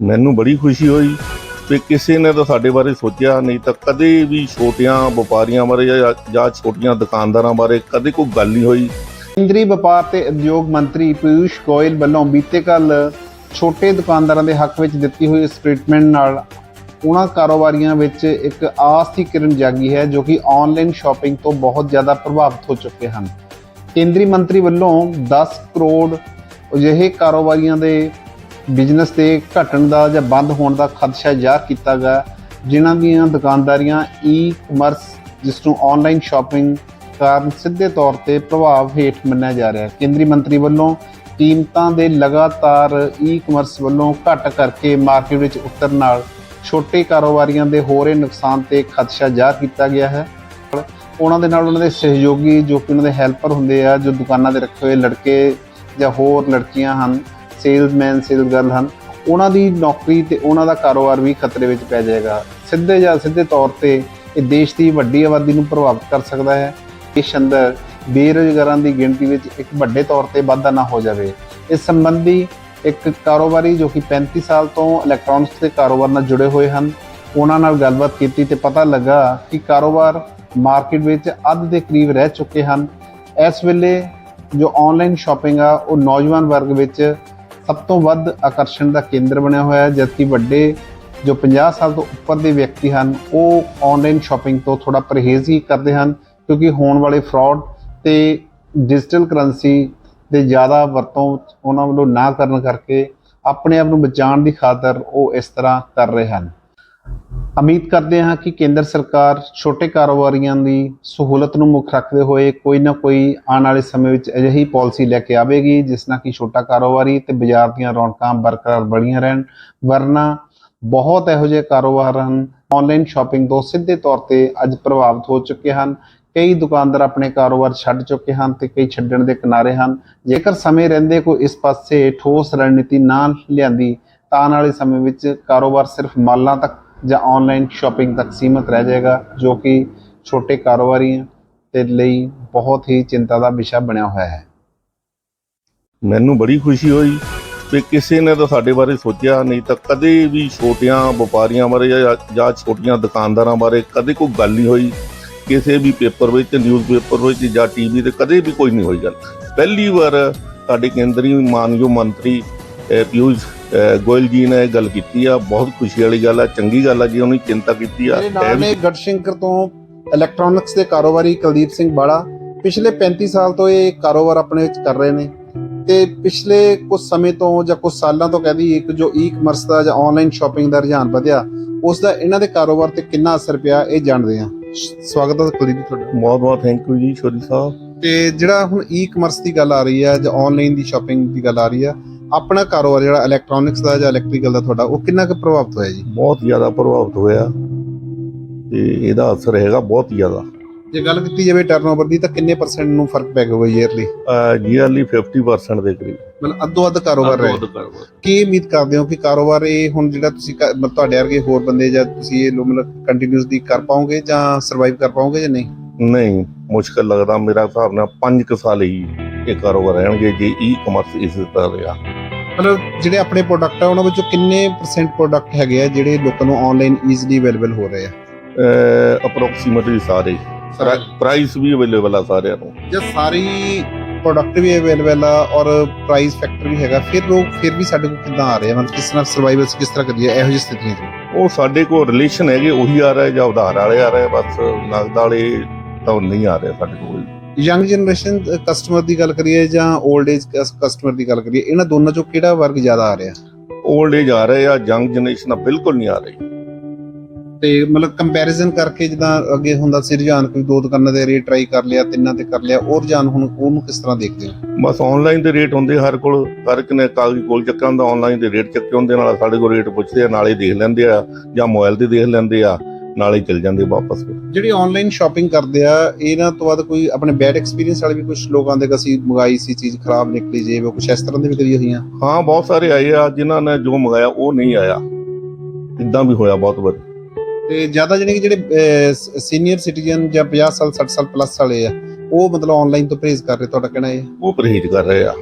ਮੈਨੂੰ ਬੜੀ ਖੁਸ਼ੀ ਹੋਈ ਕਿ ਕਿਸੇ ਨੇ ਤਾਂ ਸਾਡੇ ਬਾਰੇ ਸੋਚਿਆ ਨਹੀਂ ਤਾਂ ਕਦੇ ਵੀ ਛੋਟੀਆਂ ਵਪਾਰੀਆਂ ਬਾਰੇ ਜਾਂ ਛੋਟੀਆਂ ਦੁਕਾਨਦਾਰਾਂ ਬਾਰੇ ਕਦੇ ਕੋਈ ਗੱਲ ਨਹੀਂ ਹੋਈ। ਕੇਂਦਰੀ ਵਪਾਰ ਤੇ ਉਦਯੋਗ ਮੰਤਰੀ ਪਿਊਸ਼ ਗੋਇਲ ਵੱਲੋਂ ਬੀਤੇ ਕੱਲ ਛੋਟੇ ਦੁਕਾਨਦਾਰਾਂ ਦੇ ਹੱਕ ਵਿੱਚ ਦਿੱਤੀ ਹੋਈ ਸਟੇਟਮੈਂਟ ਨਾਲ ਉਹਨਾਂ ਕਾਰੋਬਾਰੀਆਂ ਵਿੱਚ ਇੱਕ ਆਸ ਦੀ ਕਿਰਨ ਜਾਗੀ ਹੈ ਜੋ ਕਿ ਆਨਲਾਈਨ ਸ਼ਾਪਿੰਗ ਤੋਂ ਬਹੁਤ ਜ਼ਿਆਦਾ ਪ੍ਰਭਾਵਿਤ ਹੋ ਚੁੱਕੇ ਹਨ। ਕੇਂਦਰੀ ਮੰਤਰੀ ਵੱਲੋਂ 10 ਕਰੋੜ ਅਜਿਹੇ ਕਾਰੋਬਾਰੀਆਂ ਦੇ ਬਿਜ਼ਨਸ ਦੇ ਘਟਣ ਦਾ ਜਾਂ ਬੰਦ ਹੋਣ ਦਾ ਖਦਸ਼ਾ ਜ਼ਾਹਰ ਕੀਤਾ ਗਿਆ ਜਿਨ੍ਹਾਂ ਦੀਆਂ ਦੁਕਾਨਦਾਰੀਆਂ ਈ-ਕਮਰਸ ਜਿਸ ਨੂੰ ਆਨਲਾਈਨ ਸ਼ਾਪਿੰਗ ਕਾਰਨ ਸਿੱਧੇ ਤੌਰ ਤੇ ਪ੍ਰਭਾਵ ਹੇਠ ਮੰਨਿਆ ਜਾ ਰਿਹਾ ਹੈ। ਕੇਂਦਰੀ ਮੰਤਰੀ ਵੱਲੋਂ ਕੀਮਤਾਂ ਦੇ ਲਗਾਤਾਰ ਈ-ਕਮਰਸ ਵੱਲੋਂ ਘਟ ਕਰਕੇ ਮਾਰਕੀਟ ਵਿੱਚ ਉਤਰਨ ਨਾਲ ਛੋਟੇ ਕਾਰੋਬਾਰੀਆਂ ਦੇ ਹੋ ਰਹੇ ਨੁਕਸਾਨ ਤੇ ਖਦਸ਼ਾ ਜ਼ਾਹਰ ਕੀਤਾ ਗਿਆ ਹੈ। ਉਹਨਾਂ ਦੇ ਨਾਲ ਉਹਨਾਂ ਦੇ ਸਹਿਯੋਗੀ ਜੋ ਕਿ ਉਹਨਾਂ ਦੇ ਹੈਲਪਰ ਹੁੰਦੇ ਆ, ਜੋ ਦੁਕਾਨਾਂ ਤੇ ਰੱਖੇ ਹੋਏ ਲੜਕੇ ਜਾਂ ਹੋਰ ਲੜਕੀਆਂ ਹਨ ਸੇਲਸਮੈਨ ਸੇਲਸ ਗਰਲ ਹਨ। ਉਹਨਾਂ ਦੀ ਨੌਕਰੀ ਤੇ ਉਹਨਾਂ ਦਾ ਕਾਰੋਬਾਰ ਵੀ ਖਤਰੇ ਵਿੱਚ ਪੈ ਜਾਏਗਾ। ਸਿੱਧੇ ਜਾਂ ਸਿੱਧੇ ਤੌਰ ਤੇ ਇਹ ਦੇਸ਼ ਦੀ ਵੱਡੀ ਆਬਾਦੀ ਨੂੰ ਪ੍ਰਭਾਵਿਤ ਕਰ ਸਕਦਾ ਹੈ। ਇਸ ਅੰਦਰ ਬੇਰੁਜ਼ਗਾਰਾਂ ਦੀ ਗਿਣਤੀ ਵਿੱਚ ਇੱਕ ਵੱਡੇ ਤੌਰ ਤੇ ਵਾਧਾ ਨਾ ਹੋ ਜਾਵੇ। ਇਸ ਸੰਬੰਧੀ ਇੱਕ ਕਾਰੋਬਾਰੀ ਜੋ ਕਿ 35 ਸਾਲ ਤੋਂ ਇਲੈਕਟ੍ਰੋਨਿਕਸ ਦੇ ਕਾਰੋਬਾਰ ਨਾਲ ਜੁੜੇ ਹੋਏ ਹਨ। ਉਹਨਾਂ ਨਾਲ ਗੱਲਬਾਤ ਕੀਤੀ ਤੇ ਪਤਾ ਲੱਗਾ ਕਿ ਕਾਰੋਬਾਰ ਮਾਰਕੀਟ ਵਿੱਚ ਅੱਧ ਦੇ ਕਰੀਬ ਰਹਿ ਚੁੱਕੇ ਹਨ। ਇਸ ਵੇਲੇ ਜੋ ਆਨਲਾਈਨ ਸ਼ਾਪਿੰਗ ਆ, ਉਹ ਨੌਜਵਾਨ ਵਰਗ ਵਿੱਚ ਸਭ ਤੋਂ ਵੱਧ ਆਕਰਸ਼ਣ ਦਾ ਕੇਂਦਰ ਬਣਿਆ ਹੋਇਆ ਹੈ, ਜਦਕਿ ਵੱਡੇ ਜੋ 50 ਸਾਲ ਤੋਂ ਉੱਪਰ ਦੇ ਵਿਅਕਤੀ ਹਨ, ਉਹ ਆਨਲਾਈਨ ਸ਼ਾਪਿੰਗ ਤੋਂ ਥੋੜਾ ਪਰਹੇਜ਼ ਹੀ ਕਰਦੇ ਹਨ, ਕਿਉਂਕਿ ਹੋਣ ਵਾਲੇ ਫਰਾਡ ਤੇ ਡਿਜੀਟਲ ਕਰੰਸੀ ਦੇ ਜ਼ਿਆਦਾ ਵਰਤੋਂ ਉਹਨਾਂ ਵੱਲੋਂ ਨਾ ਕਰਨ ਕਰਕੇ ਆਪਣੇ ਆਪ ਨੂੰ ਬਚਾਉਣ ਦੀ ਖਾਤਰ ਉਹ ਇਸ ਤਰ੍ਹਾਂ ਕਰ ਰਹੇ ਹਨ। ਉਮੀਦ ਕਰਦੇ ਹਾਂ ਕਿ ਕੇਂਦਰ ਸਰਕਾਰ ਛੋਟੇ ਕਾਰੋਬਾਰੀਆਂ ਦੀ ਸਹੂਲਤ ਨੂੰ ਮੁੱਖ ਰੱਖਦੇ ਹੋਏ ਕੋਈ ਨਾ ਕੋਈ ਆਉਣ ਵਾਲੇ ਸਮੇਂ ਵਿੱਚ ਅਜਿਹੀ ਪਾਲਿਸੀ ਲੈ ਕੇ ਆਵੇਗੀ, ਜਿਸ ਨਾਲ ਕਿ ਛੋਟਾ ਕਾਰੋਬਾਰੀ ਤੇ ਬਾਜ਼ਾਰ ਦੀਆਂ ਰੌਣਕਾਂ ਬਰਕਰਾਰ ਬਣੀਆਂ ਰਹਿਣ, ਵਰਨਾ ਬਹੁਤ ਇਹੋ ਜਿਹੇ ਕਾਰੋਬਾਰ ਹਨ। ਆਨਲਾਈਨ ਸ਼ਾਪਿੰਗ ਤੋਂ ਸਿੱਧੇ ਤੌਰ ਤੇ ਅੱਜ ਪ੍ਰਭਾਵਿਤ ਹੋ ਚੁੱਕੇ ਹਨ। ਕਈ ਦੁਕਾਨਦਾਰ ਆਪਣੇ ਕਾਰੋਬਾਰ ਛੱਡ ਚੁੱਕੇ ਹਨ ਤੇ ਕਈ ਛੱਡਣ ਦੇ ਕਿਨਾਰੇ ਹਨ। ਜੇਕਰ ਸਮੇਂ ਰਹਿੰਦੇ ਕੋਈ ਇਸ ਪਾਸੇ ਠੋਸ ਰਣਨੀਤੀ ਨਾ ਲਿਆਂਦੀ, ਤਾਂ ਆਉਣ ਵਾਲੇ ਸਮੇਂ ਵਿੱਚ ਕਾਰੋਬਾਰ ਸਿਰਫ ਮਾਲਾਂ ਤੱਕ ਜਾਂ ਆਨਲਾਈਨ ਸ਼ਾਪਿੰਗ ਤੱਕ ਸੀਮਤ ਰਹਿ ਜਾਏਗਾ, ਜੋ ਕਿ ਛੋਟੇ ਕਾਰੋਬਾਰੀਆਂ ਦੇ ਲਈ ਬਹੁਤ ਹੀ ਚਿੰਤਾ ਦਾ ਵਿਸ਼ਾ ਬਣਿਆ ਹੋਇਆ ਹੈ। ਮੈਨੂੰ ਬੜੀ ਖੁਸ਼ੀ ਹੋਈ ਕਿ ਕਿਸੇ ਨੇ ਤਾਂ ਸਾਡੇ ਬਾਰੇ ਸੋਚਿਆ ਨਹੀਂ, ਤਾਂ ਕਦੇ ਵੀ ਛੋਟੀਆਂ ਵਪਾਰੀਆਂ ਬਾਰੇ ਜਾਂ ਜਾਂ ਛੋਟੀਆਂ ਦੁਕਾਨਦਾਰਾਂ ਬਾਰੇ ਕਦੇ ਕੋਈ ਗੱਲ ਨਹੀਂ ਹੋਈ। ਕਿਸੇ ਵੀ ਪੇਪਰ ਵਿੱਚ ਨਿਊਜ਼ ਪੇਪਰ ਵਿੱਚ ਜਾਂ ਟੀਵੀ ਤੇ ਕਦੇ ਵੀ ਕੋਈ ਨਹੀਂ ਹੋਈ ਗੱਲ। ਪਹਿਲੀ ਵਾਰ ਸਾਡੇ ਕੇਂਦਰੀ ਮਾਨਯੋਗ ਮੰਤਰੀ ਪਿਊਸ਼ ਗੋਇਲ ਜੀ ਨੇ ਇਹ ਗੱਲ ਕੀਤੀ ਆ ਬਹੁਤ ਖੁਸ਼ੀ ਵਾਲੀ ਗੱਲ ਆ ਚੰਗੀ ਗੱਲ ਆ ਜੀ ਉਹਨੇ ਚਿੰਤਾ ਕੀਤੀ ਆ। ਮੇਰੇ ਇਹ ਨਾਲ ਨੇ ਗੜਸ਼ੰਕਰ ਤੋਂ ਇਲੈਕਟ੍ਰੋਨਿਕਸ ਦੇ ਕਾਰੋਬਾਰੀ ਕੁਲਦੀਪ ਸਿੰਘ ਬਾੜਾ ਪਿਛਲੇ 35 ਸਾਲ ਤੋਂ ਇਹ ਕਾਰੋਬਾਰ ਆਪਣੇ ਵਿੱਚ ਕਰ ਰਹੇ ਨੇ। ਤੇ ਪਿਛਲੇ ਕੁਝ ਸਮੇਂ ਤੋਂ ਜਾਂ ਕੁਝ ਸਾਲਾਂ ਤੋਂ ਕਹਦੀ ਇੱਕ ਜੋ ਈ-ਕਮਰਸ ਦਾ ਜਾਂ ਆਨਲਾਈਨ ਸ਼ਾਪਿੰਗ ਦਾ ਰੁਝਾਨ ਵਧਿਆ ਉਸ ਦਾ ਇਹਨਾਂ ਦੇ ਕਾਰੋਬਾਰ ਤੇ ਕਿੰਨਾ ਅਸਰ ਪਿਆ ਇਹ ਜਾਣਦੇ ਹਾਂ। ਸਵਾਗਤ ਹੈ ਕੁਲਦੀਪ ਜੀ ਤੁਹਾਡਾ। ਬਹੁਤ ਬਹੁਤ ਥੈਂਕ ਯੂ ਜੀ ਸ਼ੋਰੀ ਸਾਹਿਬ। ਤੇ ਜਿਹੜਾ ਹੁਣ ਈ-ਕਮਰਸ ਦੀ ਗੱਲ ਆ ਰਹੀ ਹੈ ਜਾਂ ਆਨਲਾਈਨ ਦੀ ਸ਼ਾਪਿੰਗ ਦੀ ਗੱਲ ਆ ਰਹੀ ਹੈ ਆਪਣਾ ਕਾਰੋਬਾਰ ਜਿਹੜਾ ਇਲੈਕਟ੍ਰੋਨਿਕਸ ਦਾ ਜਾਂ ਇਲੈਕਟ੍ਰੀਕਲ ਦਾ ਤੁਹਾਡਾ ਉਹ ਕਿੰਨਾ ਕੁ ਪ੍ਰਭਾਵਿਤ ਹੋਇਆ ਜੀ? ਬਹੁਤ ਜ਼ਿਆਦਾ ਪ੍ਰਭਾਵਿਤ ਹੋਇਆ ਤੇ ਇਹਦਾ ਅਸਰ ਹੈਗਾ ਬਹੁਤ ਜ਼ਿਆਦਾ। ਜੇ ਗੱਲ ਕੀਤੀ ਜਾਵੇ ਟਰਨਓਵਰ ਦੀ ਤਾਂ ਕਿੰਨੇ ਪਰਸੈਂਟ ਨੂੰ ਫ਼ਰਕ ਪੈ ਗਿਆ ਈਅਰਲੀ ਈਅਰਲੀ 50% ਦੇ ਕਰੀਬ। ਮਤਲਬ ਅੱਧੋ ਅੱਧ ਕਾਰੋਬਾਰ ਰਹੇ। ਕੀ ਉਮੀਦ ਕਰਦੇ ਹੋ ਕਿ ਕਾਰੋਬਾਰ ਇਹ ਹੁਣ ਜਿਹੜਾ ਤੁਸੀਂ ਤੁਹਾਡੇ ਵਰਗੇ ਹੋਰ ਬੰਦੇ ਜਾਂ ਤੁਸੀਂ ਇਹ ਲੋ ਮਤਲਬ ਕੰਟੀਨਿਊਸਲੀ ਕਰ ਪਾਓਗੇ ਜਾਂ ਸਰਵਾਈਵ ਕਰ ਪਾਓਗੇ ਜਾਂ ਨਹੀਂ? ਨਹੀਂ ਮੁਸ਼ਕਲ ਲੱਗਦਾ। ਮੇਰਾ ਹਿਸਾਬ ਨਾਲ 5 ਸਾਲ ਹੀ ਇਹ ਕਾਰੋਬਾਰ ਰਹਿਣਗੇ ਜੇ ਈ ਕਮਰਸ ਇਸ ਤਰ੍ਹਾਂ ਰਿਹਾ। ਮਤਲਬ ਜਿਹੜੇ ਆਪਣੇ ਪ੍ਰੋਡਕਟ ਆ ਉਹਨਾਂ ਵਿੱਚੋਂ ਕਿੰਨੇ ਪਰਸੈਂਟ ਪ੍ਰੋਡਕਟ ਹੈਗੇ ਆ ਜਿਹੜੇ ਲੋਕਾਂ ਨੂੰ ਆਨਲਾਈਨ ਈਜ਼ੀਲੀ ਅਵੇਲੇਬਲ ਹੋ ਰਹੇ ਆ? ਅਪਰੋਕਸੀਮੇਟਲੀ ਸਾਰੇ ਪ੍ਰਾਈਸ ਵੀ ਅਵੇਲੇਬਲ ਆ ਸਾਰਿਆਂ ਨੂੰ। ਜੇ ਸਾਰੀ ਪ੍ਰੋਡਕਟ ਵੀ ਅਵੇਲੇਬਲ ਆ ਔਰ ਪ੍ਰਾਈਸ ਫੈਕਟਰ ਵੀ ਹੈਗਾ ਫਿਰ ਲੋਕ ਫਿਰ ਵੀ ਸਾਡੇ ਕੋਲ ਕਿੱਦਾਂ ਆ ਰਹੇ ਆ? ਮਤਲਬ ਕਿਸ ਤਰ੍ਹਾਂ ਸਰਵਾਈਵਲ ਕਿਸ ਤਰ੍ਹਾਂ ਕਰੀਏ? ਇਹੋ ਜਿਹੀ ਸਥਿਤੀਆਂ 'ਚ ਉਹ ਸਾਡੇ ਕੋਲ ਰਿਲੇਸ਼ਨ ਹੈਗੇ ਉਹੀ ਆ ਰਹੇ ਜਾਂ ਉਧਾਰ ਵਾਲੇ ਆ ਰਹੇ ਬਸ ਨਗਦ ਵਾਲੇ ਤਾਂ ਨਹੀਂ ਆ ਰਹੇ ਸਾਡੇ ਕੋਲ। ਯੰਗ ਜਨਰੇਸ਼ਨ ਕਸਟਮਰ ਦੀ ਗੱਲ ਕਰੀਏ ਜਾਂ 올ਡ ਏਜ ਕਸਟਮਰ ਦੀ ਗੱਲ ਕਰੀਏ ਇਹਨਾਂ ਦੋਨਾਂ ਚੋਂ ਕਿਹੜਾ ਵਰਗ ਜ਼ਿਆਦਾ ਆ ਰਿਹਾ? 올ਡ ਏਜ ਆ ਰਹੇ ਆ ਯੰਗ ਜਨਰੇਸ਼ਨ ਬਿਲਕੁਲ ਨਹੀਂ ਆ ਰਹੀ। ਤੇ ਮਤਲਬ ਕੰਪੈਰੀਜ਼ਨ ਕਰਕੇ ਜਿੱਦਾਂ ਅੱਗੇ ਹੁੰਦਾ ਸੀ ਰੁਝਾਨ ਕੋਈ ਦੋ ਦੁਕਾਨਾਂ ਦੇ ਰੇਟ ਟਰਾਈ ਕਰ ਲਿਆ ਤਿੰਨਾਂ ਤੇ ਕਰ ਲਿਆ ਉਹ ਰੁਝਾਨ ਹੁਣ ਉਹਨੂੰ ਕਿਸ ਤਰ੍ਹਾਂ ਦੇਖਦੇ ਹੋ? ਬਸ ਆਨਲਾਈਨ ਦੇ ਰੇਟ ਹੁੰਦੇ ਹਰ ਕੋਲ ਹਰ ਇੱਕ ਨੇ ਕਾਗਜ਼ ਕੋਲ ਚੱਕਾ ਹੁੰਦਾ ਆਨਲਾਈਨ ਦੇ ਰੇਟ ਚੱਕੇ ਹੁੰਦੇ ਨਾਲ ਸਾਡੇ ਕੋਲ ਰੇਟ ਪੁੱਛਦੇ ਆ ਨਾਲੇ ਦੇਖ ਲੈਂਦੇ ਆ ਜਾਂ ਮੋਬਾਈਲ ਤੇ ਦੇਖ ਲੈਂਦੇ ਆ। ਨਾਲੇ ਚਲ ਜਾਂਦੇ ਵਾਪਸ ਜਿਹੜੀ ਆਨਲਾਈਨ ਸ਼ਾਪਿੰਗ ਕਰਦੇ ਆ ਇਹਨਾਂ ਤੋਂ ਬਾਅਦ ਕੋਈ ਆਪਣੇ ਬੈਡ ਐਕਸਪੀਰੀਅੰਸ ਵਾਲੇ ਵੀ ਕੁਝ ਲੋਕਾਂ ਦੇ ਅਸੀਂ ਮੰਗਾਈ ਸੀ ਚੀਜ਼ ਖਰਾਬ ਨਿਕਲੀ ਜੇ ਉਹ ਕੁਝ ਇਸ ਤਰ੍ਹਾਂ ਦੇ ਵੀ ਕਰੀ ਹੋਈਆਂ? ਹਾਂ ਬਹੁਤ ਸਾਰੇ ਆਏ ਆ ਜਿਨ੍ਹਾਂ ਨੇ ਜੋ ਮੰਗਾਇਆ ਉਹ ਨਹੀਂ ਆਇਆ। ਇਦਾਂ ਵੀ ਹੋਇਆ ਬਹੁਤ ਵਾਰ। ਤੇ ਜ਼ਿਆਦਾ ਜਿਹੜੇ ਕਿ ਜਿਹੜੇ ਸੀਨੀਅਰ ਸਿਟੀਜ਼ਨ ਜਾਂ 50 ਸਾਲ 60 ਸਾਲ ਪਲੱਸ ਵਾਲੇ ਆ ਉਹ ਮਤਲਬ ਆਨਲਾਈਨ ਤੋਂ ਪਰਹੇਜ਼ ਕਰ ਰਹੇ ਤੁਹਾਡਾ ਕਹਿਣਾ ਇਹ? ਹੈ? ਉਹ ਪਰਹੇਜ਼ ਕਰ ਰਹੇ ਆ।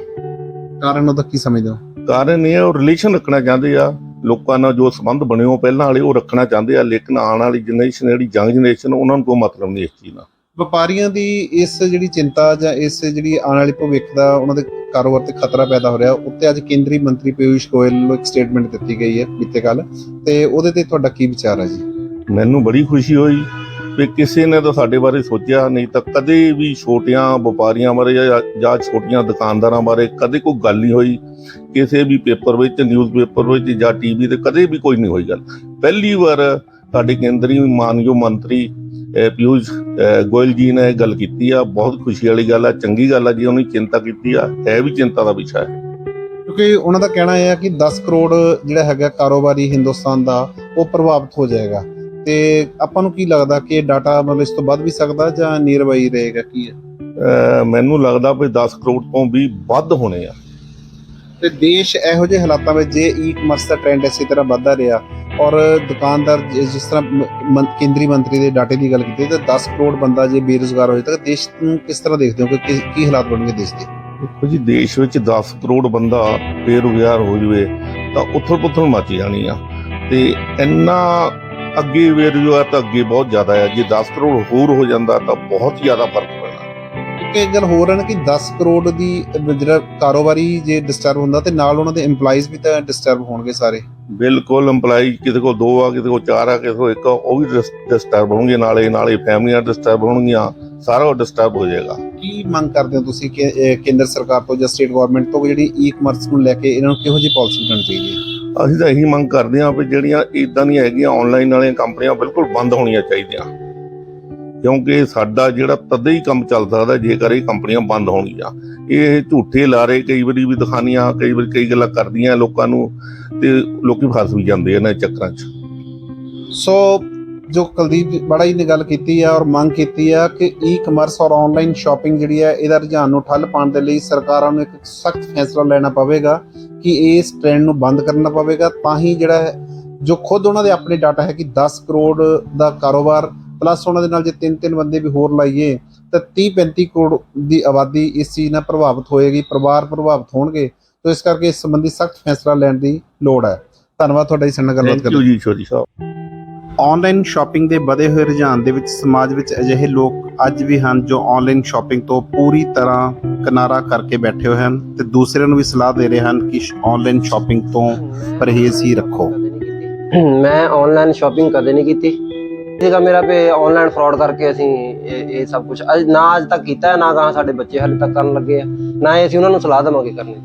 ਕਾਰਨ ਉਹਦਾ ਕੀ ਸਮਝਦੇ ਹੋ? ਕਾਰਨ ਇਹ ਉਹ ਰਿਲੇਸ਼ਨ ਰੱਖਣਾ ਚਾਹੁੰਦੇ ਆ। ਲੋਕਾਂ ਨਾਲ ਜੋ ਸੰਬੰਧ ਬਣੇ ਹੋ ਪਹਿਲਾਂ ਵਾਲੇ ਉਹ ਰੱਖਣਾ ਚਾਹੁੰਦੇ ਆ ਲੇਕਿਨ ਆਉਣ ਵਾਲੀ ਜਨਰੇਸ਼ਨ ਜਿਹੜੀ ਯੰਗ ਜਨਰੇਸ਼ਨ ਉਹਨਾਂ ਨੂੰ ਕੋਈ ਮਤਲਬ ਨਹੀਂ ਇਸ ਚੀਜ਼ ਨਾਲ ਵਪਾਰੀਆਂ ਦੀ ਇਸ ਜਿਹੜੀ ਚਿੰਤਾ ਜਾਂ ਇਸ ਜਿਹੜੀ ਆਉਣ ਵਾਲੀ ਭਵਿੱਖ ਦਾ ਉਹਨਾਂ ਦੇ ਕਾਰੋਬਾਰ ਤੇ ਖਤਰਾ ਪੈਦਾ ਹੋ ਰਿਹਾ ਉੱਤੇ ਅੱਜ ਕੇਂਦਰੀ ਮੰਤਰੀ ਪਿਊਸ਼ ਗੋਇਲ ਵੱਲੋਂ ਇੱਕ ਸਟੇਟਮੈਂਟ ਦਿੱਤੀ ਗਈ ਹੈ ਬੀਤੇ ਕੱਲ ਤੇ ਉਹਦੇ ਤੇ ਤੁਹਾਡਾ ਕੀ ਵਿਚਾਰ ਹੈ ਜੀ? ਮੈਨੂੰ ਬੜੀ ਖੁਸ਼ੀ ਹੋਈ। ਵੀ ਕਿਸੇ ਨੇ ਤਾਂ ਸਾਡੇ ਬਾਰੇ ਸੋਚਿਆ ਨਹੀਂ, ਤਾਂ ਕਦੇ ਵੀ ਛੋਟੀਆਂ ਵਪਾਰੀਆਂ ਬਾਰੇ ਜਾਂ ਛੋਟੀਆਂ ਦੁਕਾਨਦਾਰਾਂ ਬਾਰੇ ਕਦੇ ਕੋਈ ਗੱਲ ਨਹੀਂ ਹੋਈ। ਕਿਸੇ ਵੀ ਪੇਪਰ ਵਿੱਚ ਨਿਊਜ਼ਪੇਪਰ ਵਿੱਚ ਜਾਂ ਟੀਵੀ ਤੇ ਕਦੇ ਵੀ ਕੋਈ ਨਹੀਂ ਹੋਈ ਗੱਲ। ਪਹਿਲੀ ਵਾਰ ਸਾਡੇ ਕੇਂਦਰੀ ਮਾਨਯੋਗ ਮੰਤਰੀ ਪਿਊਸ਼ ਗੋਇਲ ਜੀ ਨੇ ਇਹ ਗੱਲ ਕੀਤੀ ਆ। ਬਹੁਤ ਖੁਸ਼ੀ ਵਾਲੀ ਗੱਲ ਆ, ਚੰਗੀ ਗੱਲ ਆ ਜੀ, ਉਹਨੇ ਚਿੰਤਾ ਕੀਤੀ ਆ। ਇਹ ਵੀ ਚਿੰਤਾ ਦਾ ਵਿਸ਼ਾ ਹੈ। ਕਿਉਂਕਿ ਉਹਨਾਂ ਦਾ ਕਹਿਣਾ ਇਹ ਹੈ ਕਿ 10 ਕਰੋੜ ਜਿਹੜਾ ਹੈਗਾ ਕਾਰੋਬਾਰੀ ਹਿੰਦੁਸਤਾਨ ਦਾ, ਉਹ ਪ੍ਰਭਾਵਿਤ ਹੋ ਜਾਏਗਾ। ਤੇ ਆਪਾਂ ਨੂੰ ਕੀ ਲੱਗਦਾ ਕਿ ਇਹ ਡਾਟਾ ਮਤਲਬ ਇਸ ਤੋਂ ਵੱਧ ਵੀ ਸਕਦਾ ਜਾਂ ਨੀਰਵਾਈ ਰਹੇਗਾ ਕੀ ਹੈ? ਮੈਨੂੰ ਲੱਗਦਾ ਵੀ 10 ਕਰੋੜ ਤੋਂ ਵੀ ਵੱਧ ਹੋਣੇ ਆ। ਤੇ ਦੇਸ਼ ਇਹੋ ਜਿਹੇ ਹਾਲਾਤਾਂ ਵਿੱਚ ਜੇ ਈ-ਕਮਰਸ ਦਾ ਟ੍ਰੈਂਡ ਇਸੇ ਤਰ੍ਹਾਂ ਵੱਧਦਾ ਰਿਹਾ ਔਰ ਦੁਕਾਨਦਾਰ ਜਿਸ ਤਰ੍ਹਾਂ ਕੇਂਦਰੀ ਮੰਤਰੀ ਦੇ ਡਾਟੇ ਦੀ ਗੱਲ ਕੀਤੀ ਤਾਂ 10 ਕਰੋੜ ਬੰਦਾ ਜੇ ਬੇਰੁਜ਼ਗਾਰ ਹੋ ਜਾਏ ਤਾਂ ਦੇਸ਼ ਨੂੰ ਕਿਸ ਤਰ੍ਹਾਂ ਦੇਖਦੇ ਹੋ ਕਿ ਕੀ- ਹਾਲਾਤ ਬਣਨਗੇ ਦੇਸ਼ ਦੇ? ਦੇਖੋ ਜੀ ਦੇਸ਼ ਵਿੱਚ 10 ਕਰੋੜ ਬੰਦਾ ਬੇਰੁਜ਼ਗਾਰ ਹੋ ਜਵੇ ਤਾਂ ਉਥਲ ਪੁਥਲ ਮਚ ਜਾਣੀ ਆ। ਤੇ ਇੰਨਾ ਅੱਗੇ ਬੇਰੁਜ਼ਗਾਰ ਤਾਂ ਅੱਗੇ ਬਹੁਤ ਜ਼ਿਆਦਾ ਹੈ। ਜੇ 10 ਕਰੋੜ ਹੋਰ ਹੋ ਜਾਂਦਾ ਤਾਂ ਬਹੁਤ ਜ਼ਿਆਦਾ ਫ਼ਰਕ ਪੈਣਾ ਇੱਕ ਗੱਲ ਹੋਰ ਹੈ ਕਿ 10 ਕਰੋੜ ਦੀ ਜਿਹੜਾ ਕਾਰੋਬਾਰੀ ਜੇ ਡਿਸਟਰਬ ਹੁੰਦਾ ਤੇ ਨਾਲ ਉਹਨਾਂ ਦੇ EMPLOYEES ਵੀ ਤਾਂ ਡਿਸਟਰਬ ਹੋਣਗੇ ਸਾਰੇ। ਬਿਲਕੁਲ EMPLOYE ਕਿਸੇ ਕੋਲ ਦੋ ਆ ਕਿਸੇ ਕੋਲ ਚਾਰ ਆ ਕਿਸੇ ਕੋਲ ਇੱਕ ਉਹ ਵੀ ਡਿਸਟਰਬ ਹੋਣਗੇ ਨਾਲੇ ਨਾਲੇ ਫੈਮਲੀਆਂ ਡਿਸਟਰਬ ਹੋਣਗੀਆਂ ਸਾਰਾ ਡਿਸਟਰਬ ਹੋ ਜਾਏਗਾ। ਕੀ ਮੰਗ ਕਰਦੇ ਹੋ ਤੁਸੀਂ ਕਿ ਕੇਂਦਰ ਸਰਕਾਰ ਤੋਂ ਜਾਂ ਸਟੇਟ ਗਵਰਨਮੈਂਟ ਤੋਂ ਜਿਹੜੀ ਈ-ਕਮਰਸ ਨੂੰ ਲੈ ਕੇ ਇਹਨਾਂ ਨੂੰ ਕਿਹੋ ਜਿਹੀ ਪਾਲਿਸੀ ਬਣਾਉਣੀ ਚਾਹੀਦੀ ਹੈ? ਅਸੀਂ ਤਾਂ ਇਹੀ ਮੰਗ ਕਰਦੇ ਹਾਂ ਵੀ ਜਿਹੜੀਆਂ ਇਦਾਂ ਦੀਆਂ ਹੈਗੀਆਂ ਆਨਲਾਈਨ ਵਾਲੀਆਂ ਕੰਪਨੀਆਂ ਬਿਲਕੁਲ ਬੰਦ ਹੋਣੀਆਂ ਚਾਹੀਦੀਆਂ। ਕਿਉਂਕਿ ਸਾਡਾ ਜਿਹੜਾ ਤਦੇ ਹੀ ਕੰਮ ਚੱਲ ਸਕਦਾ ਜੇਕਰ ਇਹ ਕੰਪਨੀਆਂ ਬੰਦ ਹੋਣਗੀਆਂ। ਇਹ ਝੂਠੇ ਲਾਰੇ ਕਈ ਵਾਰੀ ਵੀ ਦਿਖਾਣੀਆਂ ਕਈ ਵਾਰੀ ਕਈ ਗੱਲਾਂ ਕਰਦੀਆਂ ਲੋਕਾਂ ਨੂੰ ਤੇ ਲੋਕੀ ਫਸ ਵੀ ਜਾਂਦੇ ਇਹਨਾਂ ਚੱਕਰਾਂ 'ਚ। ਸੋ ਜੋ ਕੁਲਦੀਪ ਬੜਾ ਹੀ ਨੇ ਗੱਲ ਕੀਤੀ ਹੈ ਔਰ ਮੰਗ ਕੀਤੀ ਹੈ ਕਿ ਈ-ਕਮਰਸ ਔਰ ਆਨਲਾਈਨ ਸ਼ਾਪਿੰਗ ਜਿਹੜੀ ਹੈ ਇਹਦਾ ਰੁਝਾਨ ਨੂੰ ਠੱਲ ਪਾਉਣ ਦੇ ਲਈ ਸਰਕਾਰਾਂ ਨੂੰ ਇੱਕ ਸਖਤ ਫੈਸਲਾ ਲੈਣਾ ਪਵੇਗਾ। ਕਿ ਇਸ ਟ੍ਰੈਂਡ ਨੂੰ ਬੰਦ ਕਰਨਾ ਪਵੇਗਾ ਤਾਂ ਹੀ ਜਿਹੜਾ ਹੈ ਜੋ ਖੁਦ ਉਹਨਾਂ ਦੇ ਆਪਣੇ ਡਾਟਾ ਹੈ ਕਿ 10 ਕਰੋੜ ਦਾ ਕਾਰੋਬਾਰ ਪਲੱਸ ਉਹਨਾਂ ਦੇ ਨਾਲ ਜੇ ਤਿੰਨ ਤਿੰਨ ਬੰਦੇ ਵੀ ਹੋਰ ਲਾਈਏ ਤਾਂ 30 35 ਕਰੋੜ ਦੀ ਆਬਾਦੀ ਇਸ ਚੀਜ਼ ਨਾਲ ਪ੍ਰਭਾਵਿਤ ਹੋਏਗੀ ਪਰਿਵਾਰ ਪ੍ਰਭਾਵਿਤ ਹੋਣਗੇ। ਤਾਂ ਇਸ ਕਰਕੇ ਇਸ ਸੰਬੰਧੀ ਸਖਤ ਫੈਸਲਾ ਲੈਣ ਦੀ ਲੋੜ ਹੈ। ਧੰਨਵਾਦ ਤੁਹਾਡਾ ਜੀ ਸਾਡੇ ਨਾਲ ਗੱਲਬਾਤ ਥੈਂਕ ਕਰਨ ਯੂ ਲਈ। ਜੀ ਸ਼ੋਰੀ ਸਾਹਿਬ। ਆਨਲਾਈਨ ਸ਼ਾਪਿੰਗ ਦੇ ਵਧੇ ਹੋਏ ਰੁਝਾਨ ਦੇ ਵਿੱਚ ਸਮਾਜ ਵਿੱਚ ਅਜਿਹੇ ਲੋਕ ਅੱਜ ਵੀ ਹਨ ਜੋ ਆਨਲਾਈਨ ਸ਼ਾਪਿੰਗ ਤੋਂ ਪੂਰੀ ਤਰ੍ਹਾਂ ਕਿਨਾਰਾ ਕਰਕੇ ਬੈਠੇ ਹੋਏ ਹਨ ਤੇ ਦੂਸਰਿਆਂ ਨੂੰ ਵੀ ਸਲਾਹ ਦੇ ਰਹੇ ਹਨ ਕਿ ਆਨਲਾਈਨ ਸ਼ਾਪਿੰਗ ਤੋਂ ਪਰਹੇਜ਼ ਹੀ ਰੱਖੋ। ਮੈਂ ਆਨਲਾਈਨ ਸ਼ਾਪਿੰਗ ਕਦੇ ਨਹੀਂ ਕੀਤੀ। ਸੀਗਾ ਮੇਰਾ ਪੇ ਆਨਲਾਈਨ ਫਰਾਡ ਕਰਕੇ ਅਸੀਂ ਇਹ ਸਭ ਕੁਝ ਨਾ ਅੱਜ ਤੱਕ ਕੀਤਾ, ਨਾ ਗਾਂ ਸਾਡੇ ਬੱਚੇ ਹਾਲੇ ਤੱਕ ਕਰਨ ਲੱਗੇ ਆ। ਨਾ ਅਸੀਂ ਉਹਨਾਂ ਨੂੰ ਸਲਾਹ ਦੇਵਾਂਗੇ ਕਰਨੀ।